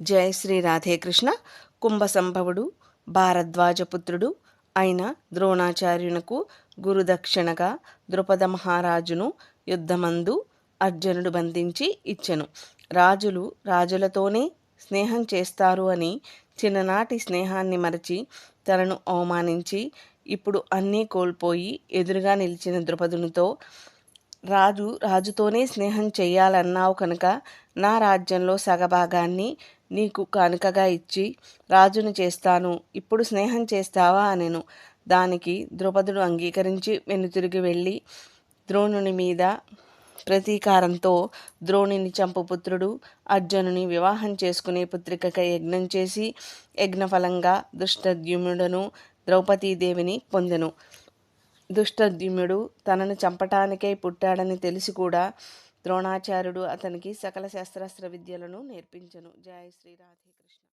జయ శ్రీ రాధేకృష్ణ కుంభసంభవుడు భారద్వాజపుత్రుడు అయిన ద్రోణాచార్యునకు గురుదక్షిణగా ద్రుపద మహారాజును యుద్ధమందు అర్జునుడు బంధించి ఇచ్చెను. రాజులు రాజులతోనే స్నేహం చేస్తారు అని చిన్ననాటి స్నేహాన్ని మరచి తనను అవమానించి ఇప్పుడు అన్నీ కోల్పోయి ఎదురుగా నిలిచిన ద్రుపదునితో రాజు రాజుతోనే స్నేహం చేయాలన్నావు కనుక నా రాజ్యంలో సగభాగాన్ని నీకు కానుకగా ఇచ్చి రాజును చేస్తాను. ఇప్పుడు స్నేహం చేస్తావా? అనెను. దానికి ద్రుపదుడు అంగీకరించి వెనుతిరిగి వెళ్ళి ద్రోణుని మీద ప్రతీకారంతో ద్రోణుని చంపు పుత్రుడు అర్జునుని వివాహం చేసుకునే పుత్రికకై యజ్ఞం చేసి యజ్ఞఫలంగా దుష్టద్యుమ్నుడను ద్రౌపదీదేవిని పొందెను. దుష్టద్యుమ్నుడు తనను చంపటానికై పుట్టాడని తెలిసి కూడా ద్రోణాచార్యుడు అతనికి సకల శస్త్రాస్త్ర విద్యలను నేర్పించను. జయ శ్రీ రాధే కృష్ణ